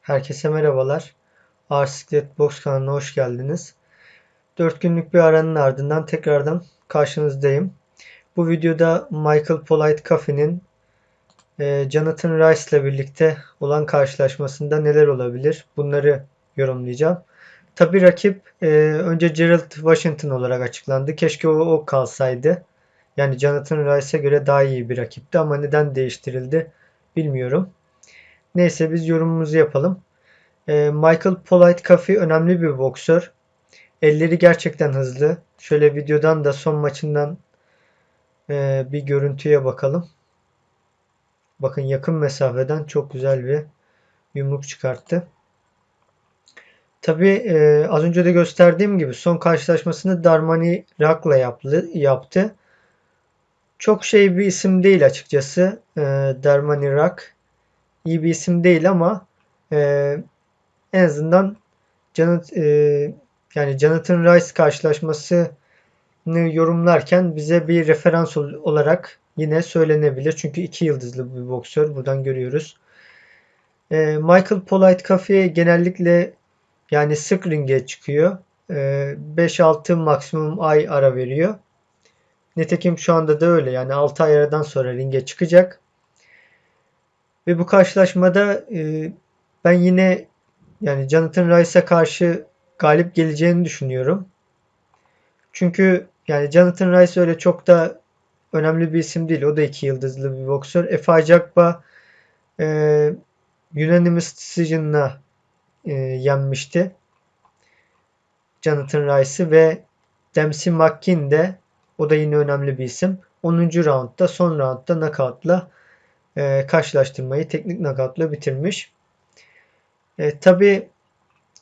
Herkese merhabalar. Ağır Siklet Box kanalına hoş geldiniz. 4 günlük bir aranın ardından tekrardan karşınızdayım. Bu videoda Michael Polite Coffee'nin e, Jonathan Rice ile birlikte olan karşılaşmasında neler olabilir? Bunları yorumlayacağım. Tabi rakip e, önce Gerald Washington olarak açıklandı. Keşke o, o kalsaydı. Yani Jonathan Rice'e göre daha iyi bir rakipti ama neden değiştirildi bilmiyorum. Neyse biz yorumumuzu yapalım. Ee, Michael Polite Coffey önemli bir boksör. Elleri gerçekten hızlı. Şöyle videodan da son maçından e, bir görüntüye bakalım. Bakın yakın mesafeden çok güzel bir yumruk çıkarttı. Tabi e, az önce de gösterdiğim gibi son karşılaşmasını Darmani Rak'la yaptı. Çok şey bir isim değil açıkçası e, Darmani Rak iyi bir isim değil ama e, en azından Janet, e, yani Jonathan Rice karşılaşmasını yorumlarken bize bir referans olarak yine söylenebilir. Çünkü iki yıldızlı bir boksör. Buradan görüyoruz. E, Michael Polite Cafe genellikle yani sık ringe çıkıyor. E, 5-6 maksimum ay ara veriyor. Nitekim şu anda da öyle. Yani 6 ay aradan sonra ringe çıkacak. Ve bu karşılaşmada e, ben yine yani Jonathan Rice'a karşı galip geleceğini düşünüyorum. Çünkü yani Jonathan Rice öyle çok da önemli bir isim değil. O da iki yıldızlı bir boksör. Efe Acakba e, unanimous decision'la e, yenmişti. Jonathan Rice'ı ve Dempsey McKean de o da yine önemli bir isim. 10. roundda son roundda knockout'la e, karşılaştırmayı teknik knockout'la bitirmiş. E, Tabi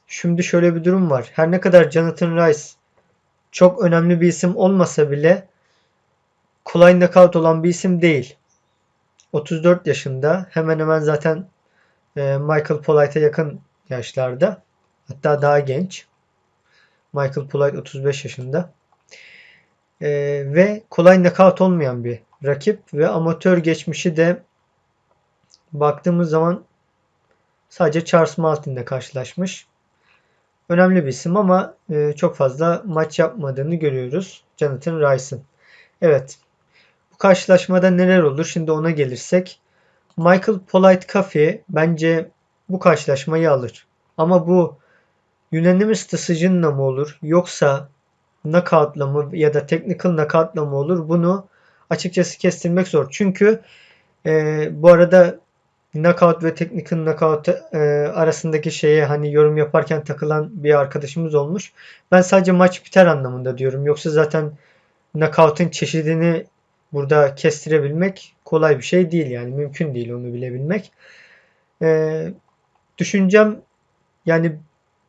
şimdi şöyle bir durum var. Her ne kadar Jonathan Rice çok önemli bir isim olmasa bile kolay knockout olan bir isim değil. 34 yaşında hemen hemen zaten e, Michael Polite'a yakın yaşlarda. Hatta daha genç. Michael Polite 35 yaşında. E, ve kolay knockout olmayan bir rakip ve amatör geçmişi de baktığımız zaman sadece Charles Martin'le karşılaşmış. Önemli bir isim ama e, çok fazla maç yapmadığını görüyoruz Jonathan Rice'ın. Evet. Bu karşılaşmada neler olur? Şimdi ona gelirsek. Michael Polite Cafe bence bu karşılaşmayı alır. Ama bu unanimous decision'la mı olur? Yoksa knockout'la mı ya da technical knockout'la mı olur? Bunu açıkçası kestirmek zor. Çünkü e, bu arada knockout ve technical knockout e, arasındaki şeye hani yorum yaparken takılan bir arkadaşımız olmuş. Ben sadece maç biter anlamında diyorum. Yoksa zaten knockout'un çeşidini burada kestirebilmek kolay bir şey değil yani mümkün değil onu bilebilmek. E, düşüncem yani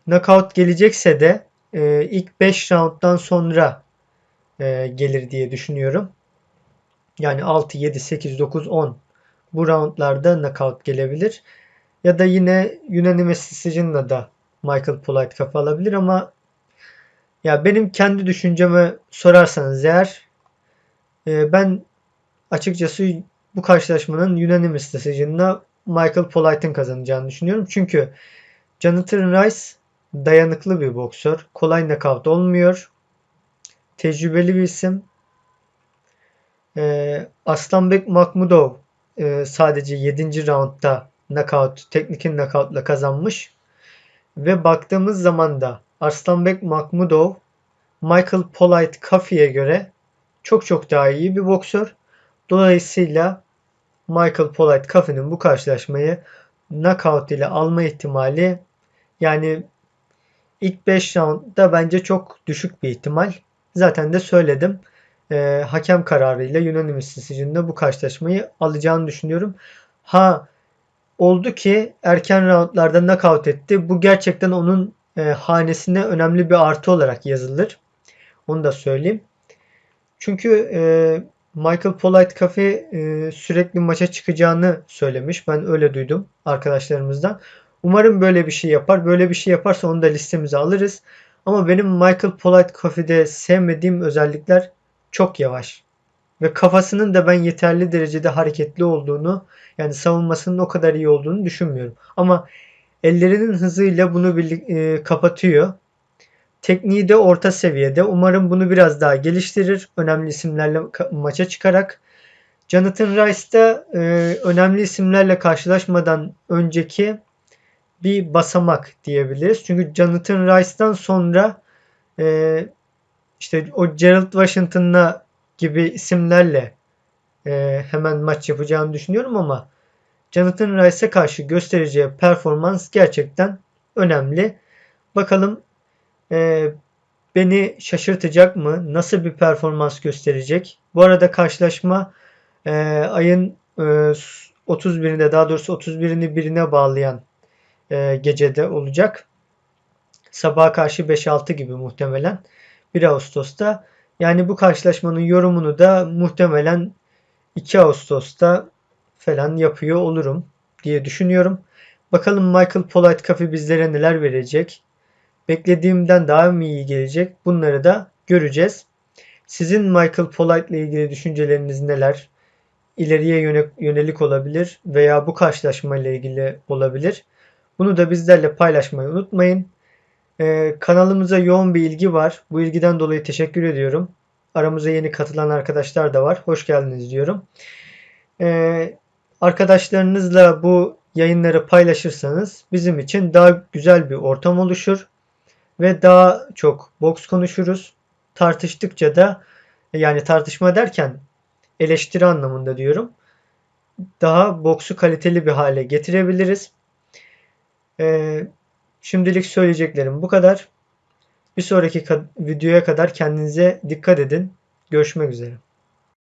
knockout gelecekse de e, ilk 5 rounddan sonra e, gelir diye düşünüyorum. Yani 6, 7, 8, 9, 10 bu roundlarda knockout gelebilir. Ya da yine unanimous decision'la da Michael Polite kafa alabilir ama ya benim kendi düşüncemi sorarsanız eğer e, ben açıkçası bu karşılaşmanın unanimous decision'la Michael Polite'ın kazanacağını düşünüyorum. Çünkü Jonathan Rice dayanıklı bir boksör. Kolay knockout olmuyor. Tecrübeli bir isim. E, Aslanbek Makmudov e, sadece 7. roundda knockout, teknikin knockoutla kazanmış. Ve baktığımız zaman da Arslanbek Makmudov Michael Polite Coffey'e göre çok çok daha iyi bir boksör. Dolayısıyla Michael Polite Coffey'nin bu karşılaşmayı knockout ile alma ihtimali yani ilk 5 roundda bence çok düşük bir ihtimal. Zaten de söyledim e, hakem kararıyla unanimous decision'da bu karşılaşmayı alacağını düşünüyorum. Ha oldu ki erken roundlarda knockout etti. Bu gerçekten onun e, hanesine önemli bir artı olarak yazılır. Onu da söyleyeyim. Çünkü e, Michael Polite Cafe e, sürekli maça çıkacağını söylemiş. Ben öyle duydum arkadaşlarımızdan. Umarım böyle bir şey yapar. Böyle bir şey yaparsa onu da listemize alırız. Ama benim Michael Polite Cafe'de sevmediğim özellikler çok yavaş. Ve kafasının da ben yeterli derecede hareketli olduğunu yani savunmasının o kadar iyi olduğunu düşünmüyorum. Ama Ellerinin hızıyla bunu birlik- e, kapatıyor. Tekniği de orta seviyede. Umarım bunu biraz daha geliştirir. Önemli isimlerle maça çıkarak. Jonathan Rice da e, önemli isimlerle karşılaşmadan önceki bir basamak diyebiliriz. Çünkü Jonathan Rice'dan sonra e, işte o Gerald Washington'la gibi isimlerle e, hemen maç yapacağını düşünüyorum ama Jonathan Rice'e karşı göstereceği performans gerçekten önemli. Bakalım e, beni şaşırtacak mı? Nasıl bir performans gösterecek? Bu arada karşılaşma e, ayın e, 31'inde daha doğrusu 31'ini birine bağlayan e, gecede olacak. Sabaha karşı 5-6 gibi muhtemelen 1 Ağustos'ta. Yani bu karşılaşmanın yorumunu da muhtemelen 2 Ağustos'ta falan yapıyor olurum diye düşünüyorum. Bakalım Michael Polite Cafe bizlere neler verecek? Beklediğimden daha mı iyi gelecek? Bunları da göreceğiz. Sizin Michael Polite ile ilgili düşünceleriniz neler? İleriye yönelik olabilir veya bu karşılaşma ile ilgili olabilir. Bunu da bizlerle paylaşmayı unutmayın. Ee, kanalımıza yoğun bir ilgi var. Bu ilgiden dolayı teşekkür ediyorum. Aramıza yeni katılan arkadaşlar da var. Hoş geldiniz diyorum. Ee, arkadaşlarınızla bu yayınları paylaşırsanız bizim için daha güzel bir ortam oluşur ve daha çok boks konuşuruz. Tartıştıkça da yani tartışma derken eleştiri anlamında diyorum. Daha boksu kaliteli bir hale getirebiliriz. Ee, şimdilik söyleyeceklerim bu kadar. Bir sonraki videoya kadar kendinize dikkat edin. Görüşmek üzere.